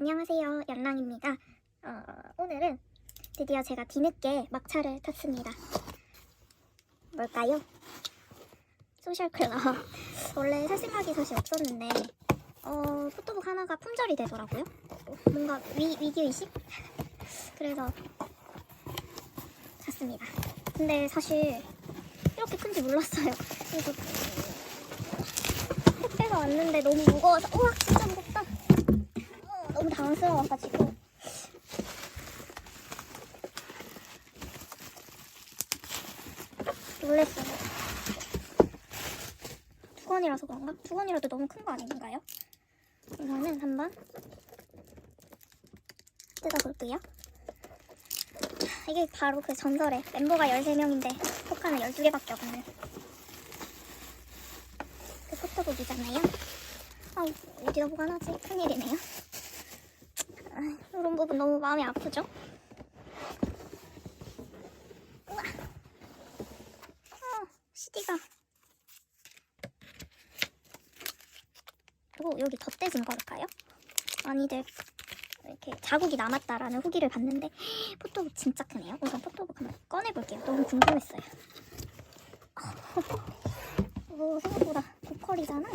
안녕하세요. 양랑입니다. 어, 오늘은 드디어 제가 뒤늦게 막차를 탔습니다. 뭘까요? 소셜클럽. 원래 살 생각이 사실 없었는데 어, 포토북 하나가 품절이 되더라고요. 뭔가 위, 위기의식? 그래서 샀습니다. 근데 사실 이렇게 큰지 몰랐어요. 그래서 택배가 왔는데 너무 무거워서 우와 진짜 무겁다. 어, 너무 당황스러워가지고 놀랬어요. 두 권이라서 그런가? 두 권이라도 너무 큰 거 아닌가요? 이거는 한번 뜯어볼게요. 이게 바로 그 전설의 멤버가 13명인데 포카는 12개밖에 없는 그 포토북이잖아요. 아, 어디다 보관하지? 큰일이네요. 아, 이런 부분 너무 마음이 아프죠? 우와. 어, CD가. 그리고 여기 덧대진 걸까요? 아니들 이렇게 자국이 남았다라는 후기를 봤는데 포토북 진짜 크네요. 우선 포토북 한번 꺼내볼게요. 너무 궁금했어요. 오, 생각보다 고퀄이잖아.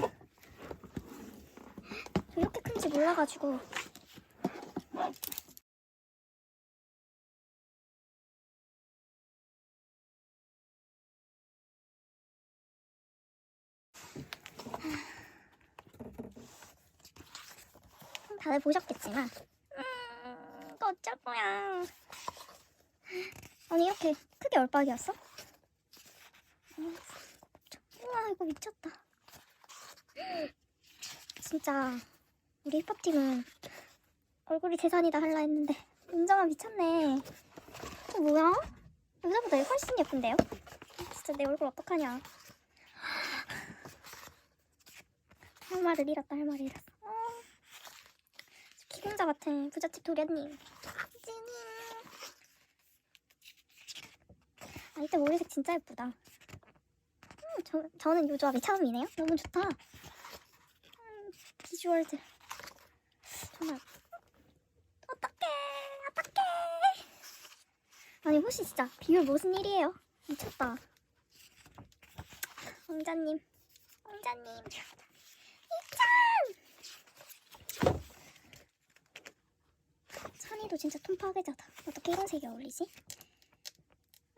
저 이렇게 큰지 몰라가지고 다들 보셨겠지만 음, 이거 어쩔 거야 아니 이렇게 크게 얼박이었어? 음, 우와 이거 미쳤다 진짜 우리 힙합팀은 얼굴이 재산이다 할라 했는데. 은정아 미쳤네. 이거 뭐야? 여자보다 훨씬 예쁜데요? 진짜 내 얼굴 어떡하냐. 할 말을 잃었다 할 말을 잃었어. 어. 기공자 같아. 부잣집 도련님. 아 이때 머리색 진짜 예쁘다. 음, 저, 저는 요 조합이 처음이네요? 너무 좋다. 음, 비주얼들. 정말 어떡해 어떡해 아니 혹시 진짜 비율 무슨 일이에요? 미쳤다. 왕자님. 왕자님. 이찬! 찬이도 진짜 톰 파괴자다. 어떻게 이런 색이 어울리지?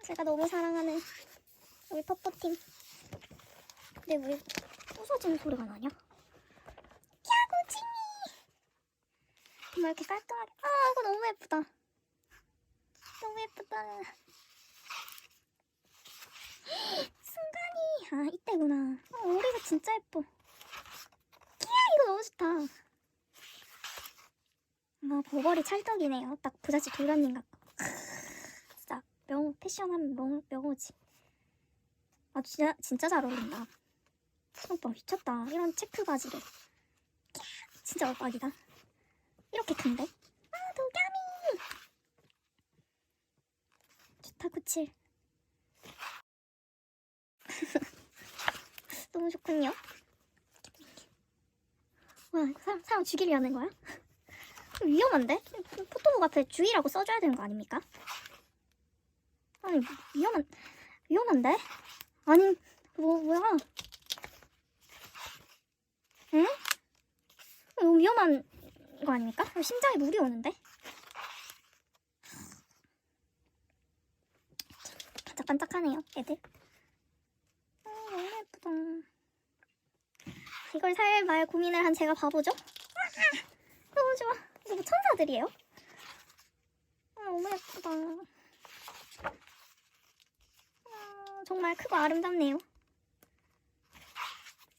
제가 너무 사랑하는 우리 퍼퍼팀. 근데 왜 부서지는 소리가 나냐? 야구징이! 정말 이렇게 깔끔하게. 아 이거 너무 예쁘다 너무 예쁘다. 순간이. 아 이때구나. 아, 오리가 진짜 예뻐. 끼야 이거 너무 좋다. 아 버버리 찰떡이네요. 딱 부잣집 도련님 같고. 진짜 명 패션하면 명, 명호지. 아 진짜 진짜 잘 어울린다. 오빠 미쳤다. 이런 체크 바지를. 진짜 얼박이다. 이렇게 큰데 897 너무 좋군요 와 사람, 사람 죽이려는 거야? 위험한데? 포토북 앞에 주의라고 써줘야 되는 거 아닙니까? 아니 위험한 위험한데? 아니 뭐 뭐야? 응? 어, 위험한 거 아닙니까? 심장에 물이 오는데? 반짝반짝하네요 애들. 아 너무 예쁘다. 이걸 살 말 고민을 한 제가 바보죠? 너무 좋아. 이거 뭐 천사들이에요? 아 너무 예쁘다. 아, 정말 크고 아름답네요.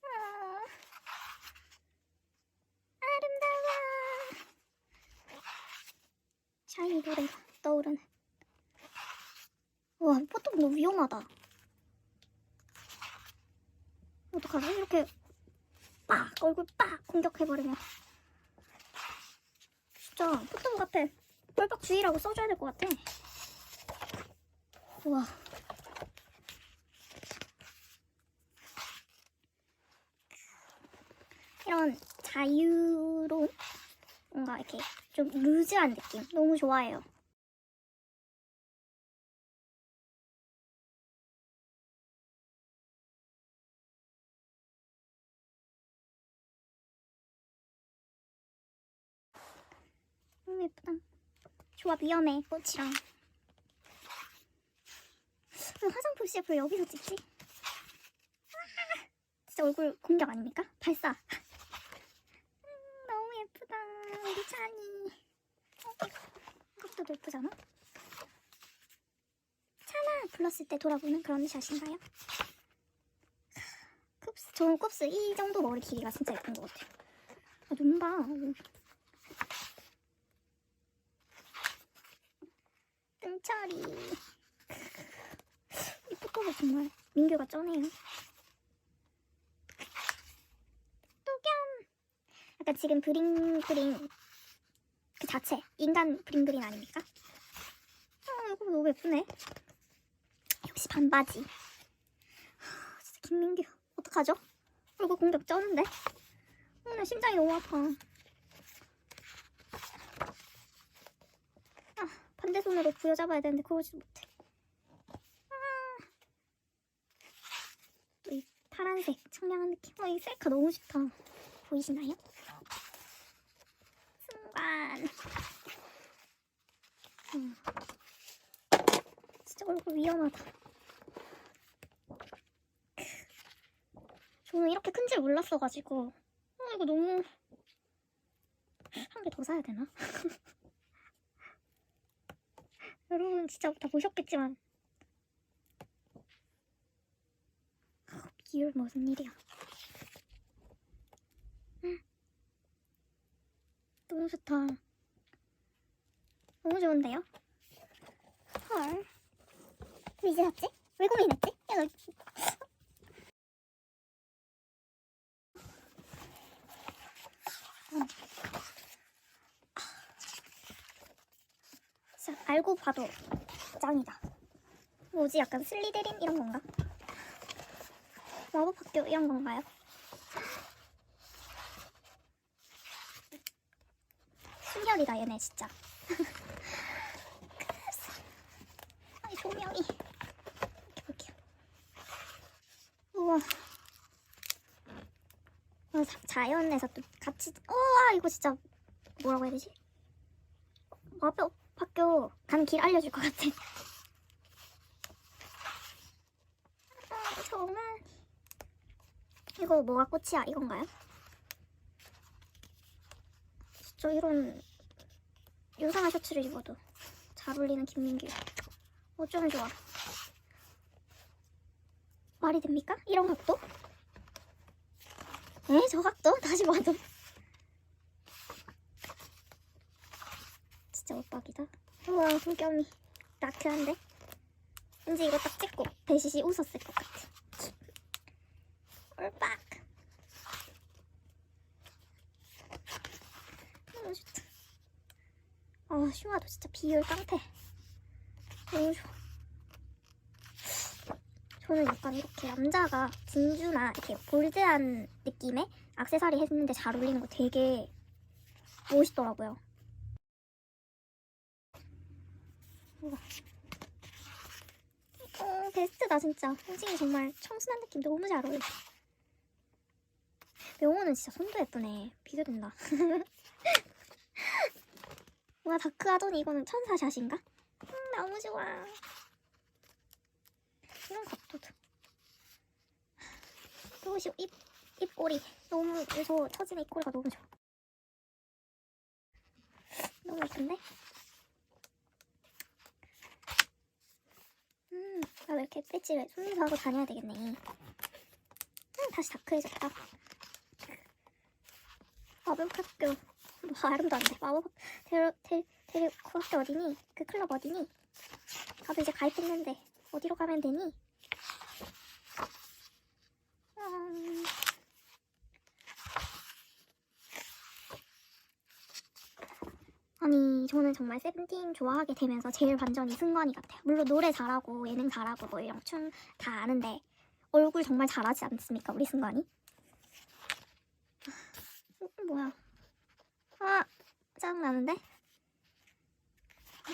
아, 아름다워. 샤이니 노래가 떠오르는 와 포토북 너무 위험하다. 어떡하지? 이렇게 빡! 얼굴 빡! 공격해버리면. 진짜 포토북 앞에 뻘박 주의라고 써줘야 될 것 같아. 우와. 이런 자유로운 뭔가 이렇게 좀 루즈한 느낌. 너무 좋아해요. 예쁘다. 조합 위험해 꽃이랑. 왜 화장품 CF를 여기서 찍지? 아, 진짜 얼굴 공격 아닙니까? 발사. 음, 너무 예쁘다. 우리 찬이. 어, 이것도 예쁘잖아. 찬아 불렀을 때 돌아보는 그런 샷인가요? 쿱스, 저는 쿱스 이 정도 머리 길이가 진짜 예쁜 것 같아요. 아, 눈 봐. 뜬철이. 이 포토가 정말 민규가 쩌네요. 또겸. 약간 지금 브링 브링 그 자체 인간 브링 브링 아닙니까? 아 이거 너무 예쁘네. 역시 반바지. 하, 진짜 김민규 어떡하죠? 얼굴 공격 쩌는데. 오늘 심장이 너무 아파. 아 반대 손으로 부여잡아야 되는데 그러지 못해. 또이 파란색 청량한 느낌. 어, 이 셀카 너무 좋다. 보이시나요? 순간. 음. 진짜 얼굴 위험하다. 저는 이렇게 큰 줄 몰랐어가지고. 어, 이거 너무. 한 개 더 사야 되나? 여러분 진짜 다 보셨겠지만 비율 무슨 일이야? 응. 너무 좋다. 너무 좋은데요? 헐. 왜 이제 샀지? 왜 고민했지? 야, 너... 알고 봐도 짱이다. 뭐지? 약간 슬리데린 이런 건가? 마법학교 이런 건가요? 순혈이다 얘네 진짜. 아니 조명이 이렇게 볼게요. 우와. 어, 자- 자연에서 또 같이 우와 이거 진짜 뭐라고 해야 되지? 마법 학교 가는 길 알려줄 것 같아. 아, 정말 이거 뭐가 꽃이야? 이건가요? 진짜 이런 요상한 셔츠를 입어도 잘 어울리는 김민규. 어쩜 좋아. 말이 됩니까? 이런 각도? 에? 저 각도? 다시 봐도. 진짜 옷박이다. 우와, 손겸이 나트한데? 왠지 이거 딱 찍고 배시시 웃었을 것 같아. 올박. 너무 좋다. 아, 슈아도 진짜 비율 깡패. 너무 좋아. 저는 약간 이렇게 남자가 진주나 이렇게 볼드한 느낌의 악세사리 했는데 잘 어울리는 거 되게 멋있더라고요. 어, 베스트다 진짜. 홍진이 정말 청순한 느낌 너무 잘 어울려. 명호는 진짜 손도 예쁘네. 비교된다. 와 다크하더니 이거는 천사샷인가? 음, 너무 좋아. 이런 각도도. 그것이 입 입꼬리 너무 무서워. 처지는 입꼬리가 너무 좋아. 너무 예쁜데? 음, 나왜 이렇게 배지를 손으로 하고 다녀야 되겠네. 음, 다시 다크해졌다. 마법 학교 뭐 발음도 안 돼. 마법 데려 데 데려 그 학교 어디니? 그 클럽 어디니? 나도 이제 가입했는데 어디로 가면 되니? 음... 아니 저는 정말 세븐틴 좋아하게 되면서 제일 완전히 승관이 같아요. 물론 노래 잘하고 예능 잘하고 뭐 이런 춤 다 아는데 얼굴 정말 잘하지 않습니까 우리 승관이? 음, 뭐야? 아 짜증 나는데?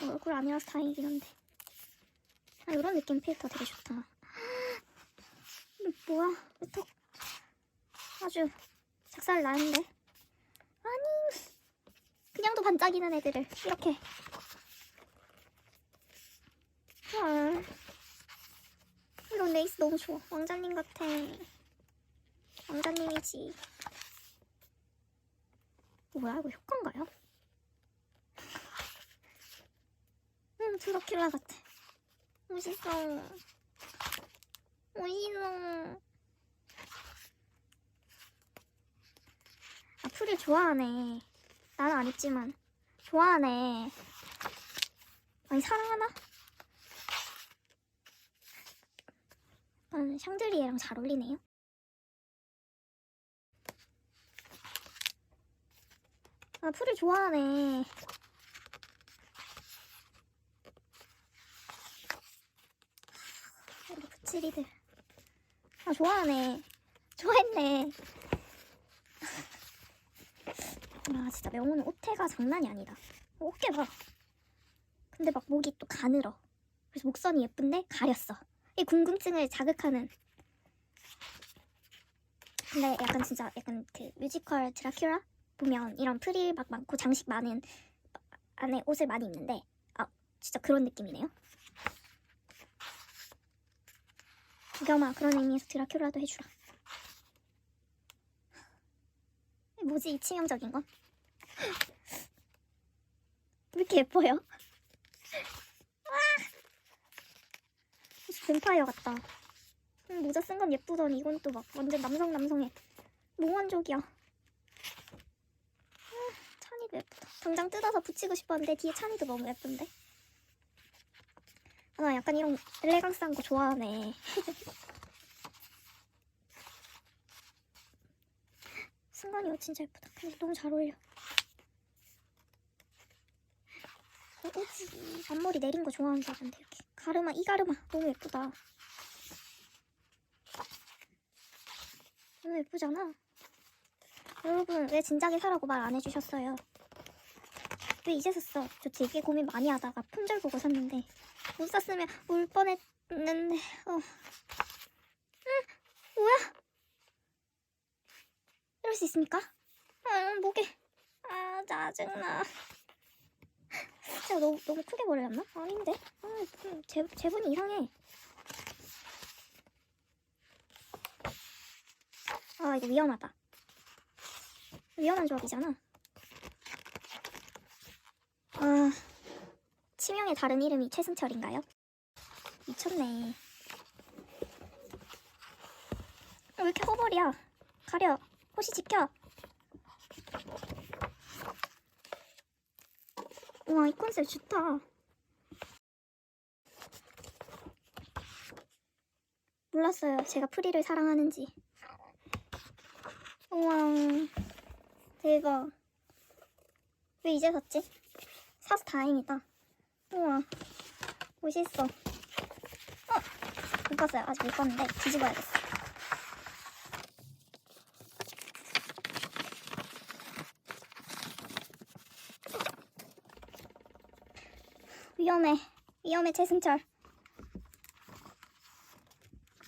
뭐 얼굴 아니라서 다행이긴 한데. 아, 이런 느낌 필터 되게 좋다. 음, 뭐야? 턱 아주 작살 나는데? 아니, 그냥도 반짝이는 애들을 이렇게. 헐. 이런 레이스 너무 좋아. 왕자님 같아. 왕자님이지. 뭐야, 이거 효과인가요? 응, 드라큘라 같아. 멋있어. 멋있어. 아, 풀을 좋아하네. 나는 안 했지만. 좋아하네. 아니, 사랑하나? 약간 샹들리에랑 잘 어울리네요. 아, 풀을 좋아하네. 우리 부치리들. 아, 좋아하네. 좋아했네. 아, 진짜 명호는 옷태가 장난이 아니다. 어깨 봐. 근데 막 목이 또 가늘어. 그래서 목선이 예쁜데 가렸어. 이 궁금증을 자극하는. 근데 약간 진짜 약간 그 뮤지컬 드라큘라 보면 이런 프릴 막 많고 장식 많은 안에 옷을 많이 입는데 아 진짜 그런 느낌이네요. 구겸아 그런 의미에서 드라큘라도 해주라. 뭐지 이 치명적인 건? 왜 이렇게 예뻐요? 와! 뱀파이어 같다. 음, 모자 쓴 건 예쁘더니 이건 또 막 완전 남성 남성의 몽환족이야. 찬이도 예쁘다. 당장 뜯어서 붙이고 싶었는데 뒤에 찬이도 너무 예쁜데. 아, 나 약간 이런 엘레강스한 거 좋아하네. 순간이 옷 진짜 예쁘다. 근데 너무 잘 어울려. 어, 옷이 앞머리 내린 거 좋아하는 사람인데 이렇게 가르마 이 가르마 너무 예쁘다. 너무 예쁘잖아. 여러분 왜 진작에 사라고 말 안 해주셨어요? 왜 이제 샀어? 저 되게 고민 많이 하다가 품절 보고 샀는데 못 샀으면 울 뻔했는데 어. 응 뭐야? 이럴 수 있습니까? 아 목에 아 짜증나. 제가 너무 너무 크게 버렸나? 아닌데? 아, 음, 제 제분이 이상해. 아 이거 위험하다. 위험한 조합이잖아. 아 치명의 다른 이름이 최승철인가요? 미쳤네. 아, 왜 이렇게 허벌이야? 가려. 호시 지켜. 우와 이 컨셉 좋다. 몰랐어요. 제가 프리를 사랑하는지. 우와 대박. 왜 이제 샀지? 사서 다행이다. 우와 멋있어. 어? 못 봤어요. 아직 못 봤는데 뒤집어야겠어. 위험해. 위험해, 최승철.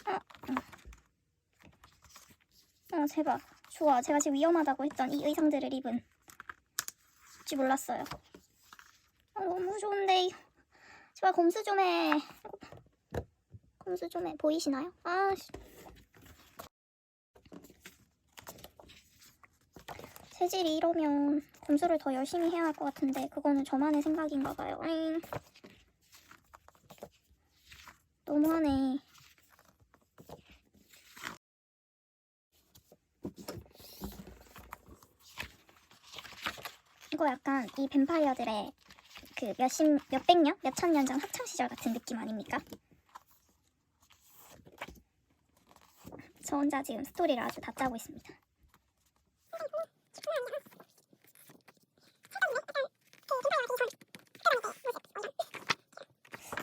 어, 어. 어, 제발. 좋아. 제가 지금 위험하다고 했던 이 의상들을 입은. 줄 몰랐어요. 아, 너무 좋은데. 제발 검수 좀 해. 검수 좀 해. 보이시나요? 아, 씨. 체질이 이러면 검수를 더 열심히 해야 할 것 같은데 그거는 저만의 생각인가 봐요. 잉. 너무하네. 이거 약간 이 뱀파이어들의 그 몇십, 몇백 년, 몇천 년 전 학창 시절 같은 느낌 아닙니까? 저 혼자 지금 스토리를 아주 다 짜고 있습니다.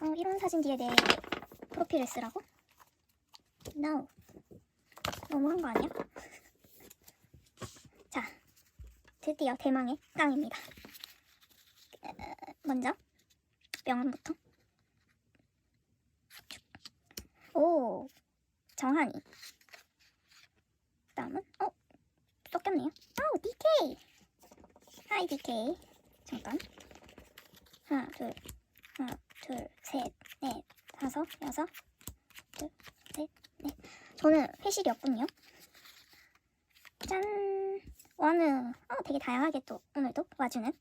어, 이런 사진 뒤에 내 프로필을 쓰라고? No. 너무한 거 아니야? 자, 드디어 대망의 깡입니다. 먼저 명함부터. 오, 정한이. 그다음은 어 섞였네요. 아우 DK. 하이 DK. 잠깐. 하나 둘 하나 둘 셋 넷 다섯 여섯 둘 셋 넷 저는 회식이었군요. 짠. 와는 어 되게 다양하게 또 오늘도 와주는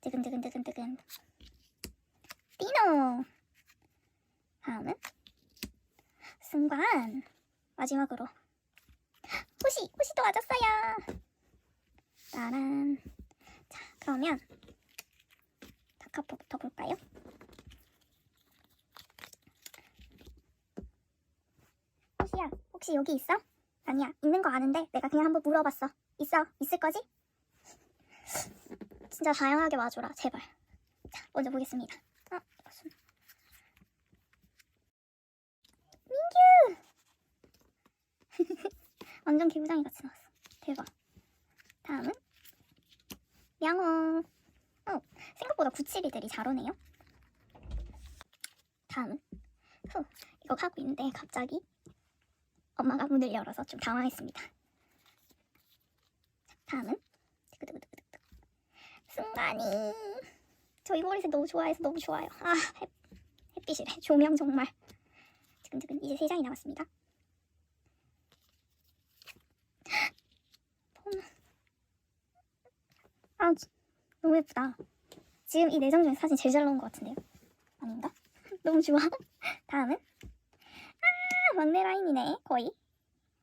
뜨근뜨근뜨근뜨근 띠노 다음은 승관 마지막으로 호시 호시도 와줬어요 따란 자 그러면 다카포부터 볼까요? 호시야 혹시 여기 있어? 아니야 있는 거 아는데 내가 그냥 한번 물어봤어. 있어 있을 거지? 진짜 다양하게 와줘라 제발. 자 먼저 보겠습니다. 어, 이거 손. 민규! 완전 개구장이 같이 나왔어. 대박. 다음은? 명호. 어 생각보다 구칠이들이 잘 오네요. 다음은? 후 이거 하고 있는데 갑자기 엄마가 문을 열어서 좀 당황했습니다. 다음은. 승관이. 저이 머리색 너무 좋아해서 너무 좋아요. 아 햇, 햇빛이래 조명 정말. 두근두근 이제 세 장이 남았습니다. 아 지- 너무 예쁘다. 지금 이 네 장 중에 사진 제일 잘 나온 것 같은데요? 아닌가? 너무 좋아. 다음은 아 막내 라인이네 거의.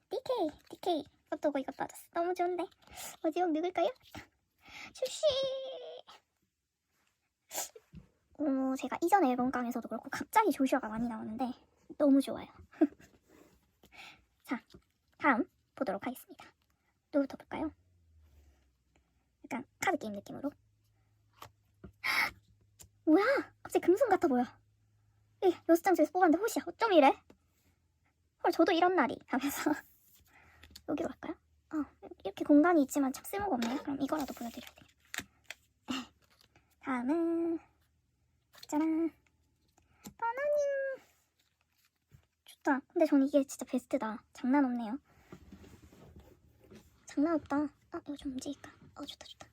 DK DK 이것도 보고 이것도 받았어. 너무 좋은데. 마지막 누굴까요? 출시! 어, 제가 이전 앨범깡에서도 그렇고 갑자기 조슈아가 많이 나오는데 너무 좋아요. 자 다음 보도록 하겠습니다. 누구부터 볼까요? 약간 카드 게임 느낌으로. 뭐야? 갑자기 금손 같아 보여. 예, 여섯 장 중에서 뽑았는데 호시야. 어쩜 이래 헐 저도 이런 날이 하면서 여기로 갈까요? 어, 이렇게 공간이 있지만 참 쓸모가 없네요. 그럼 이거라도 보여드려야 돼요. 다음은 짜란 바나님 좋다. 근데 전 이게 진짜 베스트다. 장난 없네요. 장난 없다. 아 이거 좀 움직일까? 어 좋다 좋다.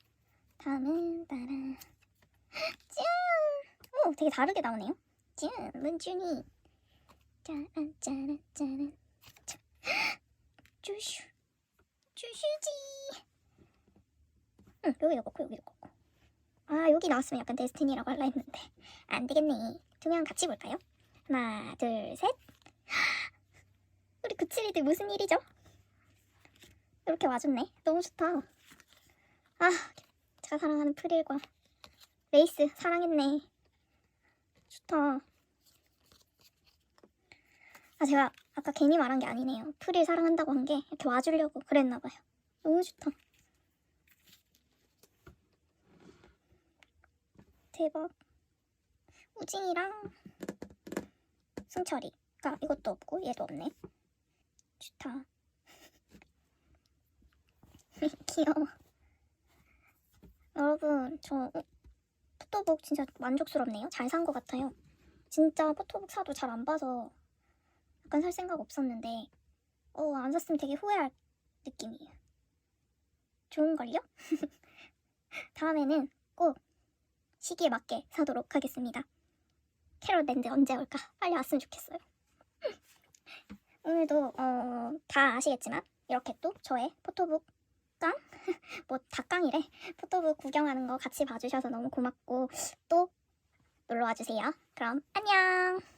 다음은 따란 짠! 오 되게 다르게 나오네요. 짠 문준이 짜란 짜란 짜란 짠. 주슈 주슈지. 응 여기도 꽂고 여기도 꽂고. 아 여기 나왔으면 약간 데스티니라고 할라 했는데. 안 되겠네. 두 명 같이 볼까요? 하나 둘셋. 우리 구칠이들 무슨 일이죠? 이렇게 와줬네. 너무 좋다. 아 제가 사랑하는 프릴과 레이스 사랑했네. 좋다 아 제가 아까 괜히 말한 게 아니네요. 프릴 사랑한다고 한 게 이렇게 와주려고 그랬나 봐요. 너무 좋다. 대박. 우진이랑 승철이 가 이것도 없고 얘도 없네. 좋다. 귀여워. 여러분 저 어, 포토북 진짜 만족스럽네요. 잘 산 것 같아요. 진짜 포토북 사도 잘 안 봐서 약간 살 생각 없었는데 어, 안 샀으면 되게 후회할 느낌이에요. 좋은걸요? 다음에는 꼭 시기에 맞게 사도록 하겠습니다. 캐롤랜드 언제 올까? 빨리 왔으면 좋겠어요. 오늘도 어, 다 아시겠지만 이렇게 또 저의 포토북 깡? 뭐 다깡이래. 포토북 구경하는 거 같이 봐주셔서 너무 고맙고 또 놀러와 주세요. 그럼 안녕!